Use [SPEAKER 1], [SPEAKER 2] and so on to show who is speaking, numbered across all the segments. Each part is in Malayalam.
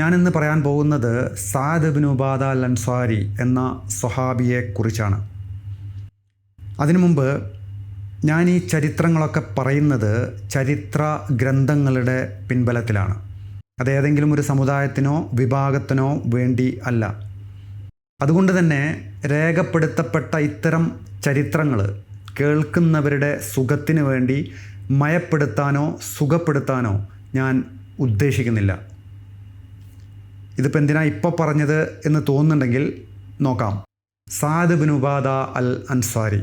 [SPEAKER 1] ഞാനിന്ന് പറയാൻ പോകുന്നത് Saad bin Ubada al Ansari എന്ന സ്വഹാബിയെക്കുറിച്ചാണ് അതിനു മുമ്പ് ഞാൻ ഈ ചരിത്രങ്ങളൊക്കെ പറയുന്നത് ചരിത്ര ഗ്രന്ഥങ്ങളുടെ പിൻബലത്തിലാണ്. അത് ഏതെങ്കിലും ഒരു സമുദായത്തിനോ വിഭാഗത്തിനോ വേണ്ടി അല്ല. അതുകൊണ്ട് തന്നെ രേഖപ്പെടുത്തപ്പെട്ട ഇത്തരം ചരിത്രങ്ങൾ കേൾക്കുന്നവരുടെ സുഖത്തിന് വേണ്ടി മയപ്പെടുത്താനോ സുഖപ്പെടുത്താനോ ഞാൻ ഉദ്ദേശിക്കുന്നില്ല. ഇതിപ്പോൾ എന്തിനാ ഇപ്പോൾ പറഞ്ഞത് എന്ന് തോന്നുന്നുണ്ടെങ്കിൽ നോക്കാം. Saad bin Ubada al Ansari.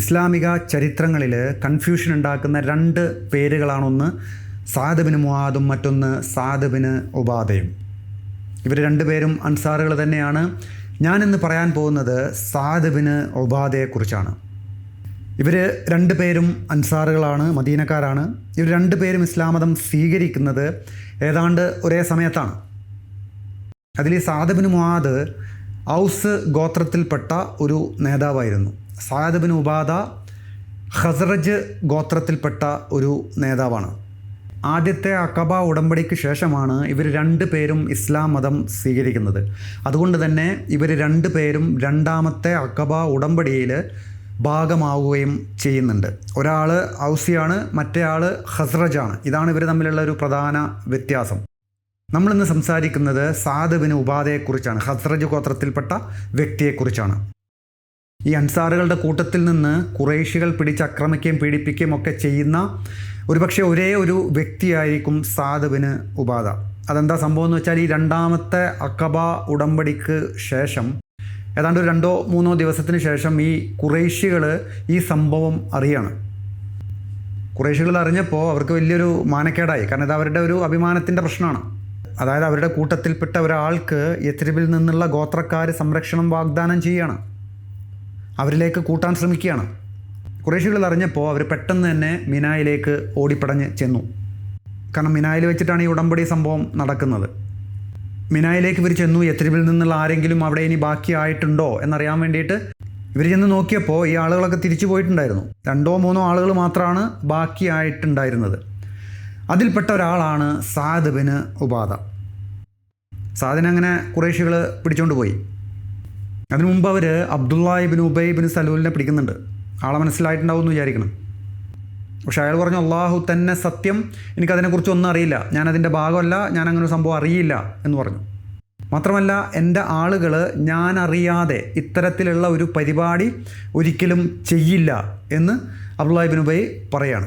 [SPEAKER 1] ഇസ്ലാമിക ചരിത്രങ്ങളിൽ കൺഫ്യൂഷൻ ഉണ്ടാക്കുന്ന രണ്ട് പേരുകളാണൊന്ന് സാദ് ബിൻ മുഹാദും മറ്റൊന്ന് സാദ് ബിൻ ഉബാദയും ഇവർ രണ്ടുപേരും അൻസാറുകൾ തന്നെയാണ്. ഞാനിന്ന് പറയാൻ പോകുന്നത് സാദ് ബിൻ ഉബാദയെക്കുറിച്ചാണ് രണ്ട് പേരും അൻസാറുകളാണ് മദീനക്കാരാണ്. ഇവർ രണ്ടുപേരും ഇസ്ലാം മതം സ്വീകരിക്കുന്നത് ഏതാണ്ട് ഒരേ സമയത്താണ്. അതിൽ സാദബിന് മുഹാദ് ഔസ് ഗോത്രത്തിൽപ്പെട്ട ഒരു നേതാവായിരുന്നു. സാദബിന് ഉബാദ ഖസറജ് ഗോത്രത്തിൽപ്പെട്ട ഒരു നേതാവാണ്. ആദ്യത്തെ അക്കബ ഉടമ്പടിക്ക് ശേഷമാണ് ഇവർ രണ്ട് പേരും ഇസ്ലാം മതം സ്വീകരിക്കുന്നത്. അതുകൊണ്ട് തന്നെ ഇവർ രണ്ട് പേരും രണ്ടാമത്തെ അക്കബ ഉടമ്പടിയിൽ ഭാഗമാവുകയും ചെയ്യുന്നുണ്ട്. ഒരാൾ ഔസിയാണ് മറ്റേ ആൾ ഹസ്രജാണ് ഇതാണ് ഇവർ തമ്മിലുള്ള ഒരു പ്രധാന വ്യത്യാസം. നമ്മളിന്ന് സംസാരിക്കുന്നത് സാധുവിന് ഉപാധയെക്കുറിച്ചാണ്. ഹസ്രജ് ഗോത്രത്തിൽപ്പെട്ട വ്യക്തിയെക്കുറിച്ചാണ്. ഈ അൻസാറുകളുടെ കൂട്ടത്തിൽ നിന്ന് കുറേശികൾ പിടിച്ചക്രമിക്കുകയും പീഡിപ്പിക്കുകയും ഒക്കെ ചെയ്യുന്ന ഒരുപക്ഷെ ഒരേ ഒരു വ്യക്തിയായിരിക്കും സാധുവിന് ഉപാധ. അതെന്താ സംഭവം എന്ന് വെച്ചാൽ ഈ രണ്ടാമത്തെ അക്കബ ഉടമ്പടിക്ക് ശേഷം ഏതാണ്ട് രണ്ടോ മൂന്നോ ദിവസത്തിന് ശേഷം ഈ കുറേശ്യകൾ ഈ സംഭവം അറിയാണ്. കുറേശ്യകൾ അറിഞ്ഞപ്പോൾ അവർക്ക് വലിയൊരു മാനക്കേടായി. കാരണം ഇത് അവരുടെ ഒരു അഭിമാനത്തിന്റെ പ്രശ്നമാണ്. അതായത് അവരുടെ കൂട്ടത്തിൽപ്പെട്ട ഒരാൾക്ക് യത്രിബിൽ നിന്നുള്ള ഗോത്രക്കാർ സംരക്ഷണം വാഗ്ദാനം ചെയ്യുകയാണ് അവരിലേക്ക് കൂട്ടാൻ ശ്രമിക്കുകയാണ്. കുറേശ്യകൾ അറിഞ്ഞപ്പോൾ അവർ പെട്ടെന്ന് തന്നെ മിനായിലേക്ക് ഓടിപ്പടഞ്ഞ് ചെന്നു. കാരണം മിനായിൽ വെച്ചിട്ടാണ് ഈ ഉടമ്പടി സംഭവം നടക്കുന്നത്. മിനായിലേക്ക് ഇവർ ചെന്നു. യത്രിബിൽ നിന്നുള്ള ആരെങ്കിലും അവിടെ ഇനി ബാക്കിയായിട്ടുണ്ടോ എന്നറിയാൻ വേണ്ടിയിട്ട് ഇവർ ചെന്ന് നോക്കിയപ്പോൾ ഈ ആളുകളൊക്കെ തിരിച്ചു പോയിട്ടുണ്ടായിരുന്നു. രണ്ടോ മൂന്നോ ആളുകൾ മാത്രമാണ് ബാക്കിയായിട്ടുണ്ടായിരുന്നത്. അതിൽപ്പെട്ട ഒരാളാണ് സാദ് ഉപാധ സാദിനെ അങ്ങനെ കുറേശികൾ പിടിച്ചുകൊണ്ട് പോയി. അതിനു മുമ്പ് അവർ അബ്ദുള്ള ഇബിൻ ഉബൈ സലൂലിനെ പിടിക്കുന്നുണ്ട്. ആളെ മനസ്സിലായിട്ടുണ്ടാവും എന്ന് വിചാരിക്കണം. പക്ഷേ അയാൾ പറഞ്ഞു അള്ളാഹു തന്നെ സത്യം. എനിക്കതിനെക്കുറിച്ച് ഒന്നും അറിയില്ല. ഞാനതിന്റെ ഭാഗമല്ല. ഞാൻ അങ്ങനെ ഒരു സംഭവം അറിയില്ല എന്ന് പറഞ്ഞു. മാത്രമല്ല എന്റെ ആളുകൾ ഞാൻ അറിയാതെ ഇത്തരത്തിലുള്ള ഒരു പരിപാടി ഒരിക്കലും ചെയ്യില്ല എന്ന് അബ്ദുല്ലാഹിബിൻ ഉബൈ പറയാണ്.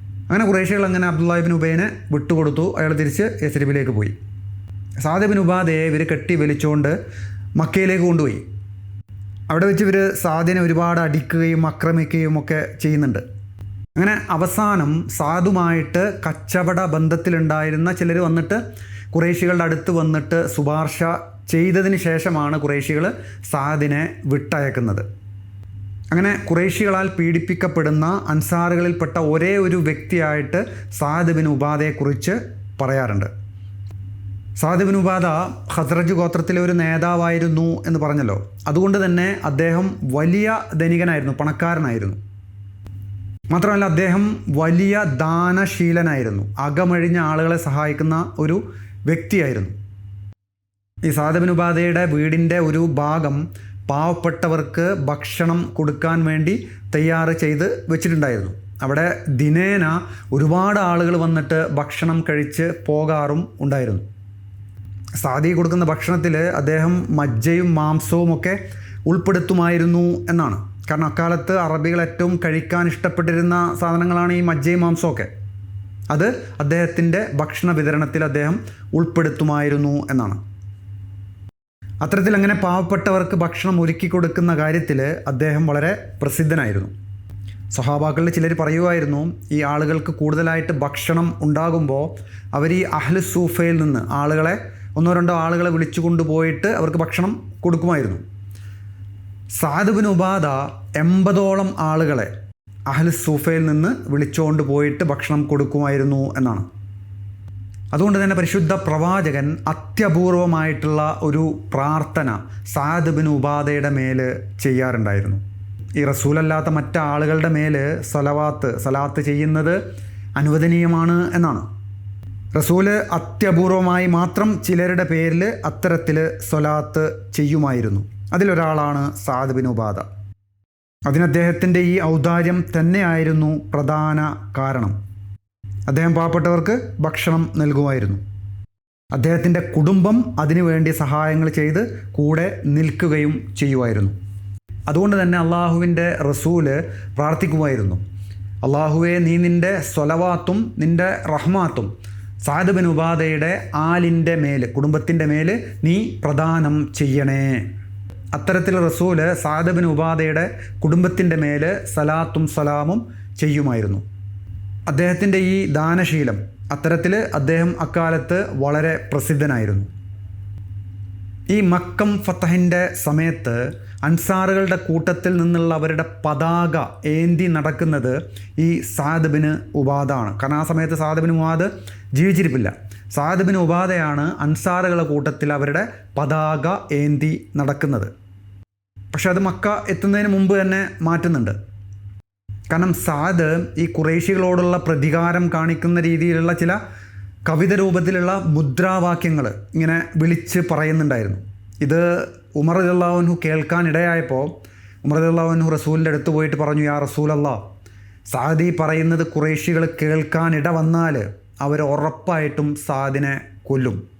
[SPEAKER 1] അങ്ങനെ കുറേശ്ശികൾ അങ്ങനെ അബ്ദുല്ലാഹിബിൻ ഉബൈനെ വിട്ടുകൊടുത്തു. അയാൾ തിരിച്ച് യസ്രിബിലേക്ക് പോയി. സാദിബിൻ ഉബാദയെ ഇവർ കെട്ടി വലിച്ചുകൊണ്ട് മക്കയിലേക്ക് കൊണ്ടുപോയി. അവിടെ വെച്ച് ഇവർ സാദിനെ ഒരുപാട് അടിക്കുകയും ആക്രമിക്കുകയും ഒക്കെ ചെയ്യുന്നുണ്ട്. അങ്ങനെ അവസാനം സാധുമായിട്ട് കച്ചവട ബന്ധത്തിലുണ്ടായിരുന്ന ചിലർ വന്നിട്ട് കുറേശികളുടെ അടുത്ത് വന്നിട്ട് ശുപാർശ ചെയ്തതിന് ശേഷമാണ് കുറേശികൾ സാദിനെ വിട്ടയക്കുന്നത്. അങ്ങനെ കുറേശികളാൽ പീഡിപ്പിക്കപ്പെടുന്ന അൻസാറുകളിൽപ്പെട്ട ഒരേ ഒരു വ്യക്തിയായിട്ട് സാദ് ബിൻ ഉപാധയെക്കുറിച്ച് പറയാറുണ്ട്. സാദ് ബിൻ ഉപാധ ഹസ്രജ് ഗോത്രത്തിലെ ഒരു നേതാവായിരുന്നു എന്ന് പറഞ്ഞല്ലോ. അതുകൊണ്ട് തന്നെ അദ്ദേഹം വലിയ ധനികനായിരുന്നു പണക്കാരനായിരുന്നു. മാത്രമല്ല അദ്ദേഹം വലിയ ദാനശീലനായിരുന്നു. അകമഴിഞ്ഞ ആളുകളെ സഹായിക്കുന്ന ഒരു വ്യക്തിയായിരുന്നു. ഈ സാദബിൻ ഉപാധയുടെ വീടിന്റെ ഒരു ഭാഗം പാവപ്പെട്ടവർക്ക് ഭക്ഷണം കൊടുക്കാൻ വേണ്ടി തയ്യാറ് ചെയ്ത് വെച്ചിട്ടുണ്ടായിരുന്നു. അവിടെ ദിനേന ഒരുപാട് ആളുകൾ വന്നിട്ട് ഭക്ഷണം കഴിച്ച് പോകാറും ഉണ്ടായിരുന്നു. സാദി കൊടുക്കുന്ന ഭക്ഷണത്തിൽ അദ്ദേഹം മജ്ജയും മാംസവും ഒക്കെ ഉൾപ്പെടുത്തുമായിരുന്നു എന്നാണ്. കാരണം അക്കാലത്ത് അറബികൾ ഏറ്റവും കഴിക്കാൻ ഇഷ്ടപ്പെട്ടിരുന്ന സാധനങ്ങളാണ് ഈ മജ്ജയും മാംസമൊക്കെ അത് അദ്ദേഹത്തിന്റെ ഭക്ഷണ വിതരണത്തിൽ അദ്ദേഹം ഉൾപ്പെടുത്തുമായിരുന്നു എന്നാണ്. അത്തരത്തിൽ അങ്ങനെ പാവപ്പെട്ടവർക്ക് ഭക്ഷണം ഒരുക്കി കൊടുക്കുന്ന കാര്യത്തിൽ അദ്ദേഹം വളരെ പ്രസിദ്ധനായിരുന്നു. സഹാബാക്കളിൽ ചിലർ പറയുമായിരുന്നു ഈ ആളുകൾക്ക് കൂടുതലായിട്ട് ഭക്ഷണം ഉണ്ടാകുമ്പോൾ അവർ ഈ അഹ്ലു സൂഫയിൽ നിന്ന് ആളുകളെ ഒന്നോ രണ്ടോ ആളുകളെ വിളിച്ചു കൊണ്ടുപോയിട്ട് അവർക്ക് ഭക്ഷണം കൊടുക്കുമായിരുന്നു. സാദുബിൻ ഉബാദ എൺപതോളം ആളുകളെ അഹൽ സൂഫയിൽ നിന്ന് വിളിച്ചുകൊണ്ട് പോയിട്ട് ഭക്ഷണം കൊടുക്കുമായിരുന്നു എന്നാണ്. അതുകൊണ്ട് തന്നെ പരിശുദ്ധ പ്രവാചകൻ അത്യപൂർവമായിട്ടുള്ള ഒരു പ്രാർത്ഥന സാദ് ഉപാധയുടെ മേൽ ചെയ്യാറുണ്ടായിരുന്നു. ഈ റസൂലല്ലാത്ത മറ്റാളുകളുടെ മേൽ സലവാത്ത് സലാത്ത് ചെയ്യുന്നത് അനുവദനീയമാണ് എന്നാണ്. റസൂൽ അത്യപൂർവമായി മാത്രം ചിലരുടെ പേരിൽ അത്തരത്തിൽ സ്വലാത്ത് ചെയ്യുമായിരുന്നു. അതിലൊരാളാണ് സാദ് ബിൻ ഉപാധ അതിന് അദ്ദേഹത്തിന്റെ ഈ ഔദാര്യം തന്നെയായിരുന്നു പ്രധാന കാരണം. അദ്ദേഹം പാവപ്പെട്ടവർക്ക് ഭക്ഷണം നൽകുമായിരുന്നു. അദ്ദേഹത്തിന്റെ കുടുംബം അതിനുവേണ്ടി സഹായങ്ങൾ ചെയ്ത് കൂടെ നിൽക്കുകയും ചെയ്യുമായിരുന്നു. അതുകൊണ്ട് തന്നെ അള്ളാഹുവിന്റെ റസൂൽ പ്രാർത്ഥിക്കുമായിരുന്നു. അള്ളാഹുവെ നീ നിന്റെ സ്വലവാത്തും നിന്റെ റഹ്മാത്തും സാദ് ബിൻ ഉപാധയുടെ ആലിന്റെ മേൽ കുടുംബത്തിന്റെ മേൽ നീ പ്രദാനം ചെയ്യണേ. അത്തരത്തിൽ റസൂൽ സാദബിൻ ഉപാധയുടെ കുടുംബത്തിന്റെ മേൽ സലാത്തും സലാമും ചെയ്യുമായിരുന്നു. അദ്ദേഹത്തിന്റെ ഈ ദാനശീലം അത്തരത്തിൽ അദ്ദേഹം അക്കാലത്ത് വളരെ പ്രസിദ്ധനായിരുന്നു. ഈ മക്കം ഫത്തഹിന്റെ സമയത്ത് അൻസാറുകളുടെ കൂട്ടത്തിൽ നിന്നുള്ള അവരുടെ പതാക ഏന്തി നടക്കുന്നത് ഈ സാദബിന് ഉപാധാണ് കാരണം ആ സമയത്ത് സാദബിന് ഉപാദ് ജീവിച്ചിരിപ്പില്ല. സാദബിന് ഉപാധയാണ് അൻസാറുകളുടെ കൂട്ടത്തിൽ അവരുടെ പതാക ഏന്തി നടക്കുന്നത്. പക്ഷെ അത് മക്ക എത്തുന്നതിന് മുമ്പ് തന്നെ മാറ്റുന്നുണ്ട്. കാരണം സാദ് ഈ കുറേശികളോടുള്ള പ്രതികാരം കാണിക്കുന്ന രീതിയിലുള്ള ചില കവിത രൂപത്തിലുള്ള മുദ്രാവാക്യങ്ങൾ ഇങ്ങനെ വിളിച്ച് പറയുന്നുണ്ടായിരുന്നു. ഇത് ഉമർ അള്ളാഹുനു കേൾക്കാനിടയായപ്പോൾ ഉമർ അള്ളാഹുനു റസൂലിന്റെ അടുത്ത് പോയിട്ട് പറഞ്ഞു യാ റസൂലല്ലാ സാദി പറയുന്നത് കുറേശികൾ കേൾക്കാനിട വന്നാൽ അവർ ഉറപ്പായിട്ടും സാദിനെ കൊല്ലും.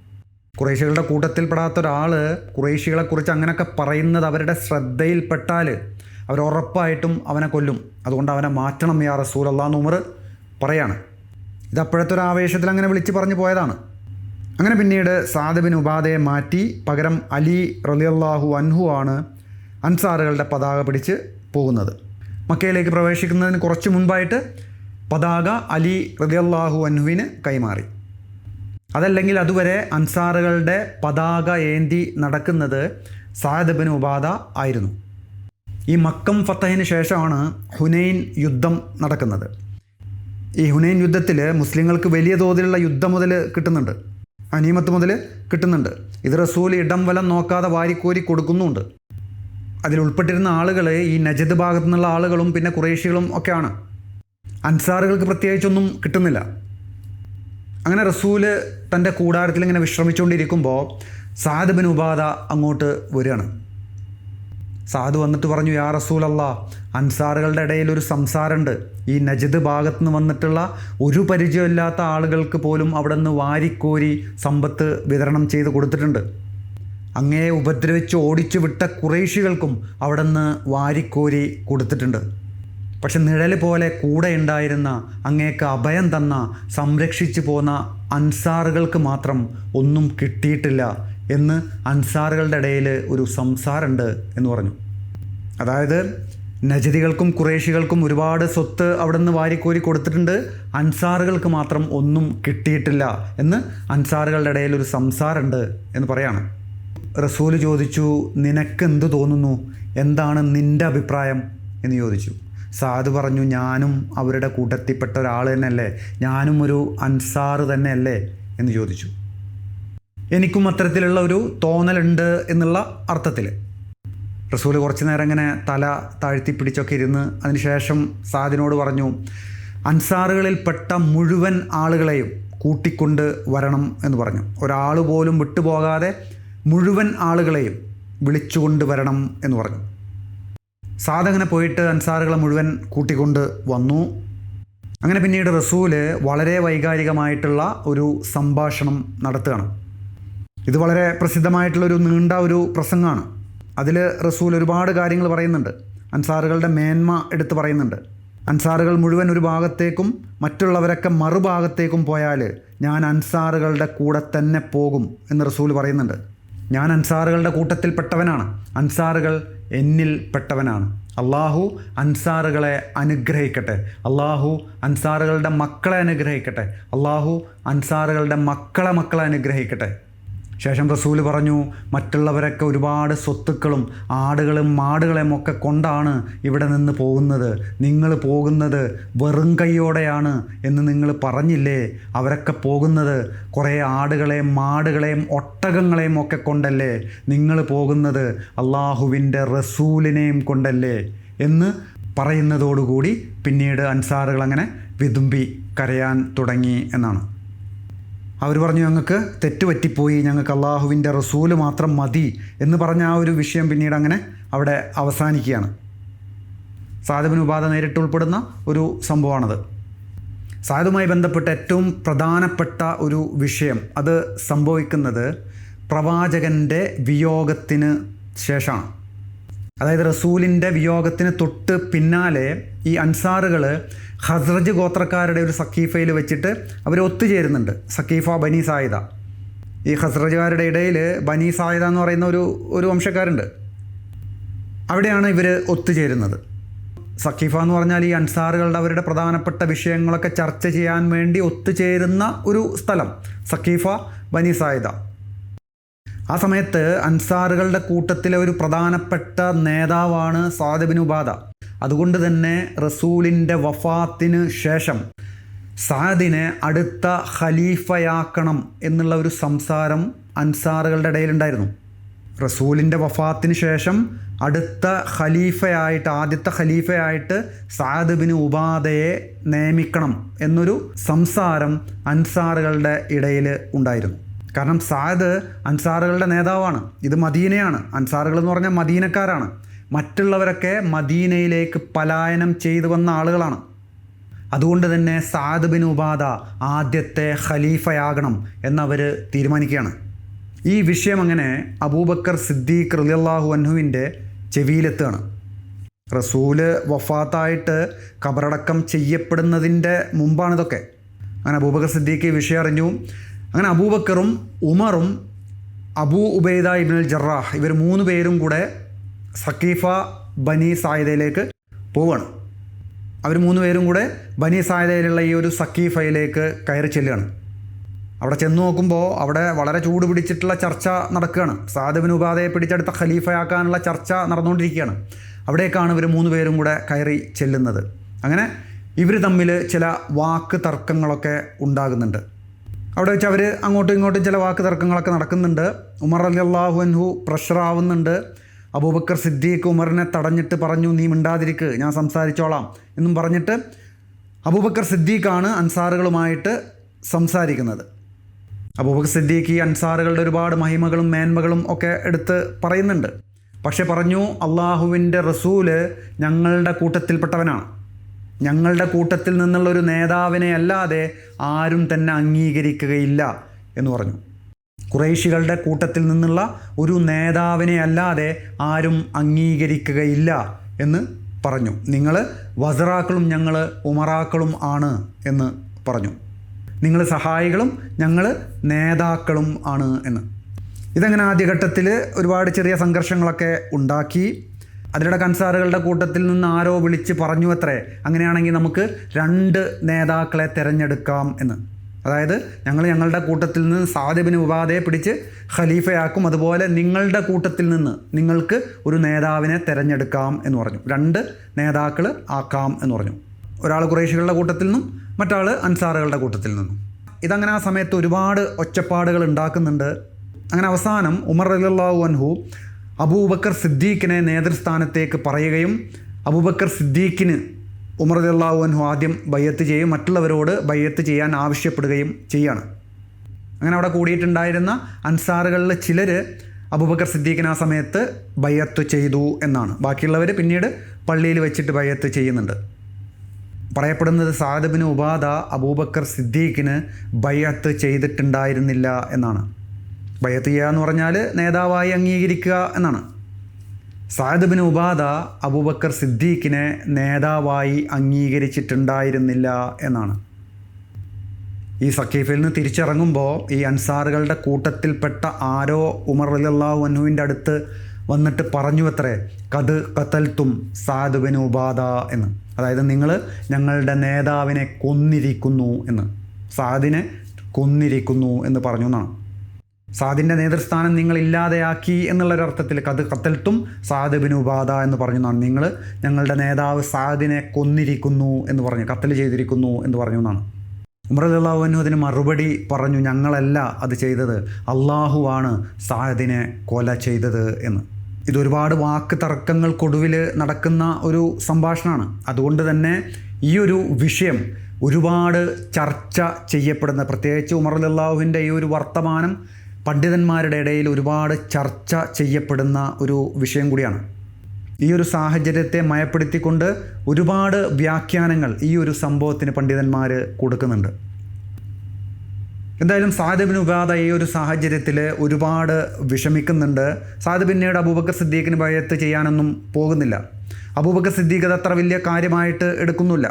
[SPEAKER 1] കുറേശികളുടെ കൂട്ടത്തിൽപ്പെടാത്ത ഒരാൾ കുറേശികളെക്കുറിച്ച് അങ്ങനെയൊക്കെ പറയുന്നത് അവരുടെ ശ്രദ്ധയിൽപ്പെട്ടാൽ അവർ ഉറപ്പായിട്ടും അവനെ കൊല്ലും. അതുകൊണ്ട് അവനെ മാറ്റണം യാ റസൂൽ എന്ന് ഉമർ പറയാണ്. ഇത് അപ്പോഴത്തെ ഒരു ആവേശത്തിൽ അങ്ങനെ വിളിച്ച് പറഞ്ഞു പോയതാണ്. അങ്ങനെ പിന്നീട് സാദബിൻ ഉപാധയെ മാറ്റി പകരം അലി റലിയല്ലാഹു അൻഹു ആണ് അൻസാറുകളുടെ പതാക പിടിച്ച് പോകുന്നത്. മക്കയിലേക്ക് പ്രവേശിക്കുന്നതിന് കുറച്ച് മുൻപായിട്ട് പതാക അലി റലിയല്ലാഹു അൻഹുവിന് കൈമാറി. അതല്ലെങ്കിൽ അതുവരെ അൻസാറുകളുടെ പതാക ഏന്തി നടക്കുന്നത് സാദബിൻ ഉപാധ ആയിരുന്നു. ഈ മക്കം ഫത്തഹിന് ശേഷമാണ് ഹുനൈൻ യുദ്ധം നടക്കുന്നത്. ഈ ഹുനൈൻ യുദ്ധത്തിൽ മുസ്ലിങ്ങൾക്ക് വലിയ തോതിലുള്ള യുദ്ധം മുതൽ കിട്ടുന്നുണ്ട്. അനീമത്ത് മുതൽ കിട്ടുന്നുണ്ട്. ഇത് റസൂൽ ഇടം വലം നോക്കാതെ വാരിക്കോരി കൊടുക്കുന്നുമുണ്ട്. അതിൽ ഉൾപ്പെട്ടിരുന്ന ആളുകൾ ഈ നജദ് ഭാഗത്തു നിന്നുള്ള ആളുകളും പിന്നെ കുറേശികളും ഒക്കെയാണ്. അൻസാറുകൾക്ക് പ്രത്യേകിച്ചൊന്നും കിട്ടുന്നില്ല. അങ്ങനെ റസൂൽ തന്റെ കൂടാരത്തിൽ ഇങ്ങനെ വിശ്രമിച്ചുകൊണ്ടിരിക്കുമ്പോൾ സാദ് ഉപാധ അങ്ങോട്ട് വരികയാണ്. സാദ് വന്നിട്ട് പറഞ്ഞു യാ റസൂലല്ല അൻസാറുകളുടെ ഇടയിൽ ഒരു സംസാരമുണ്ട്. ഈ നജദ് ഭാഗത്ത് നിന്ന് വന്നിട്ടുള്ള ഒരു പരിചയമില്ലാത്ത ആളുകൾക്ക് പോലും അവിടെ നിന്ന് വാരിക്കോരി സമ്പത്ത് വിതരണം ചെയ്ത് കൊടുത്തിട്ടുണ്ട്. അങ്ങേ ഉപദ്രവിച്ച് ഓടിച്ചു വിട്ട കുറേശികൾക്കും അവിടെ നിന്ന് വാരിക്കോരി കൊടുത്തിട്ടുണ്ട്. പക്ഷെ നിഴൽ പോലെ കൂടെ ഉണ്ടായിരുന്ന അങ്ങേക്ക് അഭയം തന്ന സംരക്ഷിച്ചു പോന്ന അൻസാറുകൾക്ക് മാത്രം ഒന്നും കിട്ടിയിട്ടില്ല എന്ന് അൻസാറുകളുടെ ഇടയിൽ ഒരു സംസാരമുണ്ട് എന്ന് പറഞ്ഞു. അതായത് നജദികൾക്കും കുറേശികൾക്കും ഒരുപാട് സ്വത്ത് അവിടെ നിന്ന് വാരിക്കോരി കൊടുത്തിട്ടുണ്ട്. അൻസാറുകൾക്ക് മാത്രം ഒന്നും കിട്ടിയിട്ടില്ല എന്ന് അൻസാറുകളുടെ ഇടയിൽ ഒരു സംസാരമുണ്ട് എന്ന് പറയാണ്. റസൂൽ ചോദിച്ചു നിനക്ക് എന്ത് തോന്നുന്നു? എന്താണ് നിന്റെ അഭിപ്രായം? എന്ന് ചോദിച്ചു. സാധു പറഞ്ഞു ഞാനും അവരുടെ കൂട്ടത്തിൽപ്പെട്ട ഒരാൾ തന്നെയല്ലേ? ഞാനും ഒരു അൻസാറ് തന്നെയല്ലേ? എന്ന് ചോദിച്ചു. എനിക്കും അത്തരത്തിലുള്ള ഒരു തോന്നലുണ്ട് എന്നുള്ള അർത്ഥത്തിൽ റസൂൽ കുറച്ച് നേരം ഇങ്ങനെ തല താഴ്ത്തി പിടിച്ചൊക്കെ ഇരുന്ന് അതിനുശേഷം സാദിനോട് പറഞ്ഞു അൻസാറുകളിൽപ്പെട്ട മുഴുവൻ ആളുകളെയും കൂട്ടിക്കൊണ്ട് വരണം എന്ന് പറഞ്ഞു. ഒരാൾ പോലും വിട്ടുപോകാതെ മുഴുവൻ ആളുകളെയും വിളിച്ചുകൊണ്ട് വരണം എന്ന് പറഞ്ഞു. സാദങ്ങനെ പോയിട്ട് അൻസാറുകളെ മുഴുവൻ കൂട്ടിക്കൊണ്ട് വന്നു. അങ്ങനെ പിന്നീട് റസൂൽ വളരെ വൈകാരികമായിട്ടുള്ള ഒരു സംഭാഷണം നടത്തുകയാണ്. ഇത് വളരെ പ്രസിദ്ധമായിട്ടുള്ളൊരു നീണ്ട ഒരു പ്രസംഗമാണ്. അതിൽ റസൂൽ ഒരുപാട് കാര്യങ്ങൾ പറയുന്നുണ്ട്. അൻസാറുകളുടെ മേന്മ എടുത്ത് പറയുന്നുണ്ട്. അൻസാറുകൾ മുഴുവൻ ഒരു ഭാഗത്തേക്കും മറ്റുള്ളവരൊക്കെ മറുഭാഗത്തേക്കും പോയാൽ ഞാൻ അൻസാറുകളുടെ കൂടെ തന്നെ പോകും എന്ന് റസൂൽ പറയുന്നുണ്ട്. ഞാൻ അൻസാറുകളുടെ കൂട്ടത്തിൽപ്പെട്ടവനാണ്. അൻസാറുകൾ എന്നിൽ പെട്ടവനാണ് അള്ളാഹു അൻസാറുകളെ അനുഗ്രഹിക്കട്ടെ. അള്ളാഹു അൻസാറുകളുടെ മക്കളെ അനുഗ്രഹിക്കട്ടെ. അള്ളാഹു അൻസാറുകളുടെ മക്കളെ മക്കളെ അനുഗ്രഹിക്കട്ടെ. ശേഷം റസൂൽ പറഞ്ഞു മറ്റുള്ളവരൊക്കെ ഒരുപാട് സ്വത്തുക്കളും ആടുകളും മാടുകളെയും ഒക്കെ കൊണ്ടാണ് ഇവിടെ നിന്ന് പോകുന്നത്. നിങ്ങൾ പോകുന്നത് വെറും കൈയോടെയാണ് എന്ന് നിങ്ങൾ പറഞ്ഞില്ലേ? അവരൊക്കെ പോകുന്നത് കുറേ ആടുകളെയും മാടുകളെയും ഒട്ടകങ്ങളെയും ഒക്കെ കൊണ്ടല്ലേ? നിങ്ങൾ പോകുന്നത് അള്ളാഹുവിന്റെ റസൂലിനെയും കൊണ്ടല്ലേ? എന്ന് പറയുന്നതോടുകൂടി പിന്നീട് അൻസാറുകൾ അങ്ങനെ വിതുമ്പി കരയാൻ തുടങ്ങി എന്നാണ്. അവർ പറഞ്ഞു ഞങ്ങൾക്ക് തെറ്റുപറ്റിപ്പോയി. ഞങ്ങൾക്ക് അള്ളാഹുവിന്റെ റസൂൽ മാത്രം മതി. എന്ന് പറഞ്ഞ ആ ഒരു വിഷയം പിന്നീട് അങ്ങനെ അവിടെ അവസാനിക്കുകയാണ്. സാധുവിന് ഉപാധ നേരിട്ട് ഉൾപ്പെടുന്ന ഒരു സംഭവമാണത്. സാധുമായി ബന്ധപ്പെട്ട ഏറ്റവും പ്രധാനപ്പെട്ട ഒരു വിഷയം അത് സംഭവിക്കുന്നത് പ്രവാചകന്റെ വിയോഗത്തിന് ശേഷമാണ്. അതായത് റസൂലിന്റെ വിയോഗത്തിന് തൊട്ട് പിന്നാലെ ഈ അൻസാറുകൾ ഹസ്രജ് ഗോത്രക്കാരുടെ ഒരു സക്കീഫയിൽ വെച്ചിട്ട് അവർ ഒത്തുചേരുന്നുണ്ട്. സക്കീഫ ബനി സായിദ. ഈ ഹസ്രജുകാരുടെ ഇടയിൽ ബനി സായിദ എന്ന് പറയുന്ന ഒരു ഒരു വംശക്കാരുണ്ട്. അവിടെയാണ് ഇവർ ഒത്തുചേരുന്നത്. സഖീഫ എന്ന് പറഞ്ഞാൽ ഈ അൻസാറുകളുടെ അവരുടെ പ്രധാനപ്പെട്ട വിഷയങ്ങളൊക്കെ ചർച്ച ചെയ്യാൻ വേണ്ടി ഒത്തുചേരുന്ന ഒരു സ്ഥലം. സഖീഫ ബനി സായിദ. ആ സമയത്ത് അൻസാറുകളുടെ കൂട്ടത്തിലെ ഒരു പ്രധാനപ്പെട്ട നേതാവാണ് സാദബിൻ ഉബാദ. അതുകൊണ്ട് തന്നെ റസൂലിന്റെ വഫാത്തിന് ശേഷം സാദിനെ അടുത്ത ഖലീഫയാക്കണം എന്നുള്ള ഒരു സംസാരം അൻസാറുകളുടെ ഇടയിലുണ്ടായിരുന്നു റസൂലിന്റെ വഫാത്തിന് ശേഷം അടുത്ത ഖലീഫയായിട്ട് ആദ്യത്തെ ഖലീഫയായിട്ട് സാദ് ബിൻ ഉബാദയെ നിയമിക്കണം എന്നൊരു സംസാരം അൻസാറുകളുടെ ഇടയിൽ ഉണ്ടായിരുന്നു. കാരണം സാദ് അൻസാറുകളുടെ നേതാവാണ്. ഇത് മദീനയാണ്. അൻസാറുകൾ എന്ന് പറഞ്ഞാൽ മദീനക്കാരാണ്. മറ്റുള്ളവരൊക്കെ മദീനയിലേക്ക് പലായനം ചെയ്തു വന്ന ആളുകളാണ്. അതുകൊണ്ട് തന്നെ സാദ് ബിൻ ഉബാദ ആദ്യത്തെ ഖലീഫയാകണം എന്നവർ തീരുമാനിക്കുകയാണ്. ഈ വിഷയം അങ്ങനെ അബൂബക്കർ സിദ്ദീഖ് റലിയല്ലാഹു അൻഹുവിന്റെ ചെവിയിലെത്തുകയാണ്. റസൂൽ വഫാത്തായിട്ട് കബറടക്കം ചെയ്യപ്പെടുന്നതിന്റെ മുമ്പാണിതൊക്കെ. അങ്ങനെ അബൂബക്കർ സിദ്ദീഖ് ഈ വിഷയം അറിഞ്ഞു. അങ്ങനെ അബൂബക്കറും ഉമറും അബൂ ഉബൈദ ഇബ്നുൽ ജറാഹ് ഇവർ മൂന്ന് പേരും കൂടെ സക്കീഫ ബനി സായിദയിലേക്ക് പോവുകയാണ് അവർ മൂന്ന് പേരും കൂടെ ബനി സായിദയിലുള്ള ഈ ഒരു സക്കീഫയിലേക്ക് കയറി ചെല്ലുകയാണ്. അവിടെ ചെന്ന് നോക്കുമ്പോൾ അവിടെ വളരെ ചൂട് പിടിച്ചിട്ടുള്ള ചർച്ച നടക്കുകയാണ്. സാദബിൻ ഉപാധയെ പിടിച്ചെടുത്ത ഖലീഫയാക്കാനുള്ള ചർച്ച നടന്നുകൊണ്ടിരിക്കുകയാണ്. അവിടേക്കാണ് ഇവർ മൂന്ന് പേരും കൂടെ കയറി ചെല്ലുന്നത്. അങ്ങനെ ഇവർ തമ്മിൽ ചില വാക്ക് തർക്കങ്ങളൊക്കെ ഉണ്ടാകുന്നുണ്ട്. അവിടെ വെച്ച് അവർ അങ്ങോട്ടും ഇങ്ങോട്ടും ചില വാക്ക് തർക്കങ്ങളൊക്കെ നടക്കുന്നുണ്ട്. ഉമർ അലി അള്ളാഹു അൻഹു പ്രഷറാവുന്നുണ്ട്. അബൂബക്കർ സിദ്ദീഖ് ഉമറിനെ തടഞ്ഞിട്ട് പറഞ്ഞു നീ മിണ്ടാതിരിക്ക് ഞാൻ സംസാരിച്ചോളാം എന്നും പറഞ്ഞിട്ട് അബൂബക്കർ സിദ്ദീഖാണ് അൻസാറുകളുമായിട്ട് സംസാരിക്കുന്നത്. അബൂബക്കർ സിദ്ദീഖ് ഈ അൻസാറുകളുടെ ഒരുപാട് മഹിമകളും മേന്മകളും ഒക്കെ എടുത്ത് പറയുന്നുണ്ട്. പക്ഷെ പറഞ്ഞു അള്ളാഹുവിന്റെ റസൂൽ ഞങ്ങളുടെ കൂട്ടത്തിൽപ്പെട്ടവനാണ്. ഞങ്ങളുടെ കൂട്ടത്തിൽ നിന്നുള്ള ഒരു നേതാവിനെ അല്ലാതെ ആരും തന്നെ അംഗീകരിക്കുകയില്ല എന്ന് പറഞ്ഞു. കുറേശികളുടെ കൂട്ടത്തിൽ നിന്നുള്ള ഒരു നേതാവിനെ അല്ലാതെ ആരും അംഗീകരിക്കുകയില്ല എന്ന് പറഞ്ഞു. നിങ്ങൾ വസറാക്കളും ഞങ്ങൾ ഉമറാക്കളും ആണ് എന്ന് പറഞ്ഞു. നിങ്ങൾ സഹായികളും ഞങ്ങൾ നേതാക്കളും ആണ് എന്ന്. ഇതങ്ങനെ ആദ്യഘട്ടത്തിൽ ഒരുപാട് ചെറിയ സംഘർഷങ്ങളൊക്കെ ഉണ്ടാക്കി? അതിനിടെ കൻസാറുകളുടെ കൂട്ടത്തിൽ നിന്ന് ആരോ വിളിച്ച് പറഞ്ഞു അത്രേ. അങ്ങനെയാണെങ്കിൽ നമുക്ക് രണ്ട് നേതാക്കളെ തിരഞ്ഞെടുക്കാം എന്ന്. അതായത് ഞങ്ങൾ ഞങ്ങളുടെ കൂട്ടത്തിൽ നിന്ന് സാദിബിന് ഉപാധയെ പിടിച്ച് ഖലീഫയാക്കും. അതുപോലെ നിങ്ങളുടെ കൂട്ടത്തിൽ നിന്ന് നിങ്ങൾക്ക് ഒരു നേതാവിനെ തിരഞ്ഞെടുക്കാം എന്ന് പറഞ്ഞു. രണ്ട് നേതാക്കൾ ആക്കാം എന്ന് പറഞ്ഞു. ഒരാൾ കുറേശികളുടെ കൂട്ടത്തിൽ നിന്നും മറ്റാൾ അൻസാറുകളുടെ കൂട്ടത്തിൽ നിന്നും. ഇതങ്ങനെ ആ സമയത്ത് ഒരുപാട് ഒച്ചപ്പാടുകൾ ഉണ്ടാക്കുന്നുണ്ട്. അങ്ങനെ അവസാനം ഉമർ അലിള്ളാഹു അൻഹു അബൂബക്കർ സിദ്ദീഖിനെ നേതൃസ്ഥാനത്തേക്ക് പറയുകയും അബൂബക്കർ സിദ്ദീഖിന് ഉമർ അലിള്ളാഹു അൻഹു ആദ്യം ബയ്യത്ത് ചെയ്യും മറ്റുള്ളവരോട് ബയ്യത്ത് ചെയ്യാൻ ആവശ്യപ്പെടുകയും ചെയ്യാണ്. അങ്ങനെ അവിടെ കൂടിയിട്ടുണ്ടായിരുന്ന അൻസാറുകളിൽ ചിലർ അബൂബക്കർ സിദ്ദീഖിന് ആ സമയത്ത് ബയ്യത്ത് ചെയ്തു എന്നാണ്. ബാക്കിയുള്ളവർ പിന്നീട് പള്ളിയിൽ വെച്ചിട്ട് ബയ്യത്ത് ചെയ്യുന്നുണ്ട്. പറയപ്പെടുന്നത് സാദബിന് ഉപാധ അബൂബക്കർ സിദ്ദീഖിന് ബയ്യത്ത് ചെയ്തിട്ടുണ്ടായിരുന്നില്ല എന്നാണ്. ബയ്യത്ത് ചെയ്യുക എന്ന് പറഞ്ഞാൽ നേതാവായി അംഗീകരിക്കുക എന്നാണ്. സാദബിന് ഉപാധ അബൂബക്കർ സിദ്ദീഖിനെ നേതാവായി അംഗീകരിച്ചിട്ടുണ്ടായിരുന്നില്ല എന്നാണ്. ഈ സഖീഫിൽ നിന്ന് തിരിച്ചിറങ്ങുമ്പോൾ ഈ അൻസാറുകളുടെ കൂട്ടത്തിൽപ്പെട്ട ആരോ ഉമർ അലിയല്ലാഹു അനുവിന്റെ അടുത്ത് വന്നിട്ട് പറഞ്ഞു അത്രേ കത് കത്തൽത്തും സാദുബിന് ഉപാധ എന്ന്. അതായത് നിങ്ങൾ ഞങ്ങളുടെ നേതാവിനെ കൊന്നിരിക്കുന്നു എന്ന്. സാദിനെ കൊന്നിരിക്കുന്നു എന്ന് പറഞ്ഞു എന്നാണ്. സാദിന്റെ നേതൃസ്ഥാനം നിങ്ങൾ ഇല്ലാതെയാക്കി എന്നുള്ളൊരർത്ഥത്തിൽ കത് കത്തൽത്തും സാദ് ഉപാധ എന്ന് പറഞ്ഞു എന്നാണ് നിങ്ങൾ ഞങ്ങളുടെ നേതാവ് സാദിനെ കൊന്നിരിക്കുന്നു എന്ന് പറഞ്ഞു കത്തൽ ചെയ്തിരിക്കുന്നു എന്ന് പറഞ്ഞു എന്നാണ് ഉമറുല്ലാഹുവിനു അതിന് മറുപടി പറഞ്ഞു ഞങ്ങളല്ല അത് ചെയ്തത് അള്ളാഹുവാണ് സാദിനെ കൊല ചെയ്തത് എന്ന്. ഇതൊരുപാട് വാക്ക് തർക്കങ്ങൾക്കൊടുവിൽ നടക്കുന്ന ഒരു സംഭാഷണമാണ്. അതുകൊണ്ട് തന്നെ ഈ ഒരു വിഷയം ഒരുപാട് ചർച്ച ചെയ്യപ്പെടുന്ന പ്രത്യേകിച്ച് ഉമർ അല്ലാഹുവിന്റെ ഈ ഒരു വർത്തമാനം പണ്ഡിതന്മാരുടെ ഇടയിൽ ഒരുപാട് ചർച്ച ചെയ്യപ്പെടുന്ന ഒരു വിഷയം കൂടിയാണ്. ഈ ഒരു സാഹചര്യത്തെ മയപ്പെടുത്തിക്കൊണ്ട് ഒരുപാട് വ്യാഖ്യാനങ്ങൾ ഈ ഒരു സംഭവത്തിന് പണ്ഡിതന്മാർ കൊടുക്കുന്നുണ്ട്. എന്തായാലും സാദിബിൻ ഉബാദ ഈ ഒരു സാഹചര്യത്തിൽ ഒരുപാട് വിഷമിക്കുന്നുണ്ട്. സാദ് അബൂബക്കർ സിദ്ദീഖിന് ഭയത്ത് ചെയ്യാനൊന്നും പോകുന്നില്ല. അബൂബക്കർ സിദ്ദീഖ് അത് അത്ര വലിയ കാര്യമായിട്ട് എടുക്കുന്നില്ല.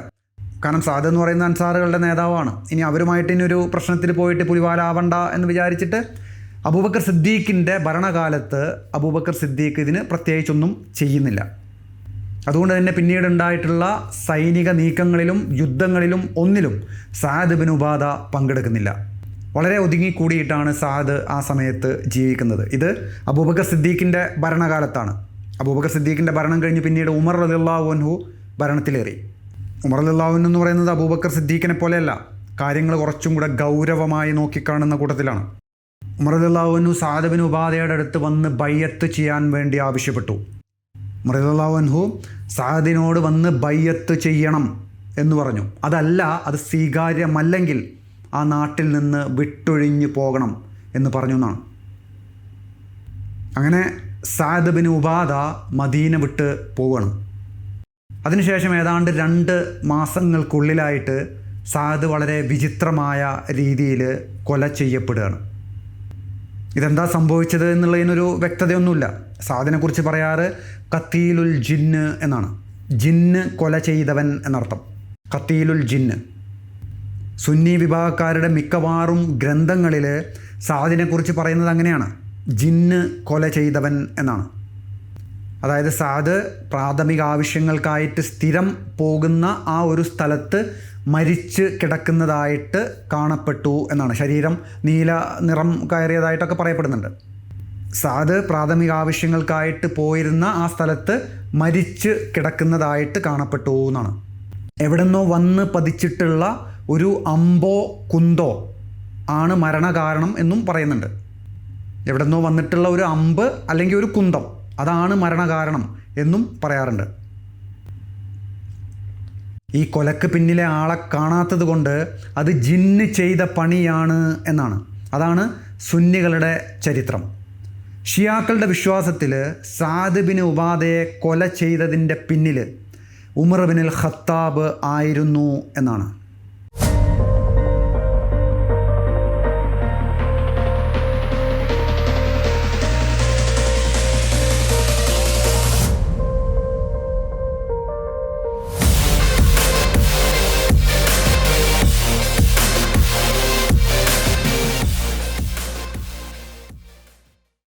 [SPEAKER 1] കാരണം സാദ് എന്ന് പറയുന്ന അൻസാറുകളുടെ നേതാവാണ്. ഇനി അവരുമായിട്ട് ഇനി ഒരു പ്രശ്നത്തിൽ പോയിട്ട് പുലിവാലാവണ്ട എന്ന് വിചാരിച്ചിട്ട് അബൂബക്കർ സിദ്ദീഖിന്റെ ഭരണകാലത്ത് അബൂബക്കർ സിദ്ദീഖ് ഇതിന് പ്രത്യേകിച്ചൊന്നും ചെയ്യുന്നില്ല. അതുകൊണ്ട് തന്നെ പിന്നീടുണ്ടായിട്ടുള്ള സൈനിക നീക്കങ്ങളിലും യുദ്ധങ്ങളിലും ഒന്നിലും സാദ് ബിൻ ഉബാദ പങ്കെടുക്കുന്നില്ല. വളരെ ഒതുങ്ങിക്കൂടിയിട്ടാണ് സാദ് ആ സമയത്ത് ജീവിക്കുന്നത്. ഇത് അബൂബക്കർ സിദ്ദീഖിന്റെ ഭരണകാലത്താണ്. അബൂബക്കർ സിദ്ദീഖിന്റെ ഭരണം കഴിഞ്ഞ് പിന്നീട് ഉമർ റലിള്ളാഹുൻഹു ഭരണത്തിലേറി. ഉമർ റലിള്ളാഹുൻ എന്ന് പറയുന്നത് അബൂബക്കർ സിദ്ദീഖിനെ പോലെയല്ല. കാര്യങ്ങൾ കുറച്ചും കൂടെ ഗൗരവമായി നോക്കിക്കാണുന്ന കൂട്ടത്തിലാണ്. ഉമർ സാദബിന് ഉപാധയുടെ അടുത്ത് വന്ന് ബയ്യത്ത് ചെയ്യാൻ വേണ്ടി ആവശ്യപ്പെട്ടു. മൃദുല്ലാവൻഹു സാദിനോട് വന്ന് ബയ്യത്ത് ചെയ്യണം എന്ന് പറഞ്ഞു. അതല്ല അത് സ്വീകാര്യമല്ലെങ്കിൽ ആ നാട്ടിൽ നിന്ന് വിട്ടൊഴിഞ്ഞു പോകണം എന്ന് പറഞ്ഞു എന്നാണ്. അങ്ങനെ സാദബിന് ഉപാധ മദീന വിട്ട് പോവുകയാണ്. അതിനുശേഷം ഏതാണ്ട് രണ്ട് മാസങ്ങൾക്കുള്ളിലായിട്ട് സാദ് വളരെ വിചിത്രമായ രീതിയിൽ കൊല ചെയ്യപ്പെടുകയാണ്. ഇതെന്താ സംഭവിച്ചത് എന്നുള്ളതിനൊരു വ്യക്തതയൊന്നുമില്ല. സാദിനെക്കുറിച്ച് പറയാറ് കത്തീലുൽ ജിന്ന് എന്നാണ്. ജിന്ന് കൊല ചെയ്തവൻ എന്നർത്ഥം. കത്തീലുൽ ജിന്ന്. സുന്നി വിഭാഗക്കാരുടെ മിക്കവാറും ഗ്രന്ഥങ്ങളിൽ സാദിനെക്കുറിച്ച് പറയുന്നത് അങ്ങനെയാണ്. ജിന്ന് കൊല ചെയ്തവൻ എന്നാണ്. അതായത് സാദ് പ്രാഥമിക ആവശ്യങ്ങൾക്കായിട്ട് സ്ഥിരം പോകുന്ന ആ ഒരു സ്ഥലത്ത് മരിച്ച് കിടക്കുന്നതായിട്ട് കാണപ്പെട്ടു എന്നാണ്. ശരീരം നീല നിറം കയറിയതായിട്ടൊക്കെ പറയപ്പെടുന്നുണ്ട്. സാദ് പ്രാഥമിക ആവശ്യങ്ങൾക്കായിട്ട് പോയിരുന്ന ആ സ്ഥലത്ത് മരിച്ച് കിടക്കുന്നതായിട്ട് കാണപ്പെട്ടു എന്നാണ്. എവിടെന്നോ വന്ന് പതിച്ചിട്ടുള്ള ഒരു അമ്പോ കുന്തോ ആണ് മരണകാരണം എന്നും പറയുന്നുണ്ട്. എവിടെന്നോ വന്നിട്ടുള്ള ഒരു അമ്പ് അല്ലെങ്കിൽ ഒരു കുന്തം അതാണ് മരണകാരണം എന്നും പറയാറുണ്ട്. ഈ കൊലക്ക് പിന്നിലെ ആളെ കാണാത്തത് കൊണ്ട് അത് ജിന്ന് ചെയ്ത പണിയാണ് എന്നാണ്. അതാണ് സുന്നികളുടെ ചരിത്രം. ഷിയാക്കളുടെ വിശ്വാസത്തിൽ സാദിബിന് ഉപാധയെ കൊല ചെയ്തതിന്റെ പിന്നിൽ ഉമർ ബിൻ ഖത്താബ് ആയിരുന്നു എന്നാണ്.